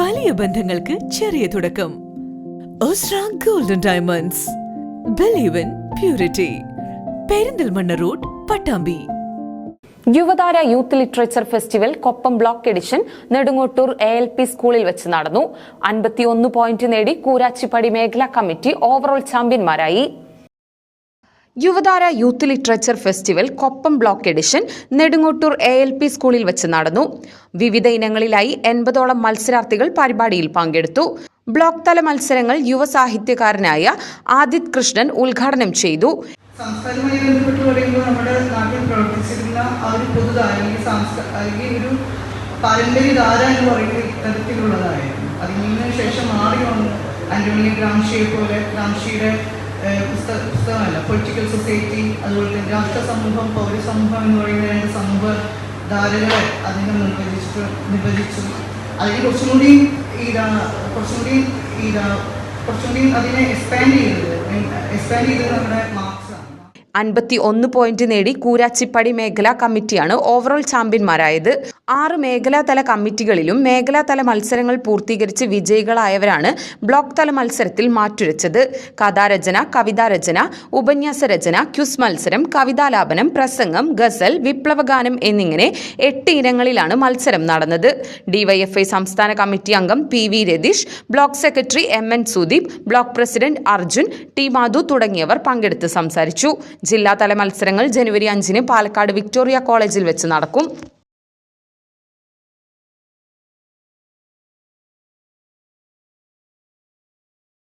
വലിയ ബന്ധങ്ങൾക്ക് ചെറിയ തുടക്കം. Golden diamonds believe in purity Perinthalmanna road Pattambi. Yuvathara youth literature festival Koppam block edition Nedungottur A L P സ്കൂളിൽ വെച്ച് നടന്നു. അൻപത്തിയൊന്ന് പോയിന്റ് നേടി കൂരാച്ചിപ്പടി മേഖലാ committee overall ചാമ്പ്യന്മാരായി Yuvathara youth literature festival Koppam block edition Nedungottur A L P സ്കൂളിൽ വെച്ച് നടന്നു. വിവിധ ഇനങ്ങളിലായി എൺപതോളം മത്സരാർത്ഥികൾ പരിപാടിയിൽ പങ്കെടുത്തു. ബ്ലോക്ക് തല മത്സരങ്ങൾ യുവസാഹിത്യകാരനായ ആദിത് കൃഷ്ണൻ ഉദ്ഘാടനം ചെയ്തു. സംസ്കാരവുമായി ബന്ധപ്പെട്ട് പറയുമ്പോൾ നമ്മുടെ നാട്ടിൽ പ്രവർത്തിച്ചിരുന്ന ആ ഒരു പൊതുധാര അല്ലെങ്കിൽ ഒരു പാരമ്പര്യധാര എന്ന് പറയുന്ന ഇത്തരത്തിലുള്ളതായിരുന്നു. അതിൽ നിന്ന് ശേഷം മാറി വന്നു. ആന്റോണിയ ഗ്രാംഷിയെ പോലെ ഗ്രാംഷിയുടെ പുസ്തക പുസ്തകമല്ല പൊളിറ്റിക്കൽ സൊസൈറ്റി അതുപോലെ തന്നെ രാഷ്ട്ര സമൂഹം പൗരസമൂഹം എന്ന് പറയുന്ന രണ്ട് സമൂഹ ധാരകളെ അദ്ദേഹം നിർവചിച്ചു നിർവചിച്ചു. അതിന് കുറച്ചും കൂടി ഇതാ കുറച്ചും കൂടി ഇതാ കുറച്ചും കൂടി അതിനെ എക്സ്പാൻഡ് ചെയ്തത്. എക്സ്പാൻഡ് ചെയ്തത് നമ്മുടെ അൻപത്തി ഒന്ന് പോയിന്റ് നേടി കൂരാച്ചിപ്പടി മേഖലാ കമ്മിറ്റിയാണ് ഓവറോൾ ചാമ്പ്യന്മാരായത്. ആറ് മേഖലാതല കമ്മിറ്റികളിലും മേഖലാതല മത്സരങ്ങൾ പൂർത്തീകരിച്ച് വിജയികളായവരാണ് ബ്ലോക്ക് തല മത്സരത്തിൽ മാറ്റുരച്ചത്. കഥാരചന കവിതാരചന ഉപന്യാസ രചന ക്യുസ് മത്സരം കവിതാലാപനം പ്രസംഗം ഗസൽ വിപ്ലവഗാനം എന്നിങ്ങനെ എട്ട് ഇനങ്ങളിലാണ് മത്സരം നടന്നത്. ഡിവൈഎഫ്ഐ സംസ്ഥാന കമ്മിറ്റി അംഗം P V Ratheesh block secretary M N Sudeep block president Arjun T Madhu തുടങ്ങിയവർ പങ്കെടുത്ത് സംസാരിച്ചു. ജില്ലാതല മത്സരങ്ങൾ ജനുവരി അഞ്ചിന് പാലക്കാട് വിക്ടോറിയ കോളേജിൽ വെച്ച് നടക്കും.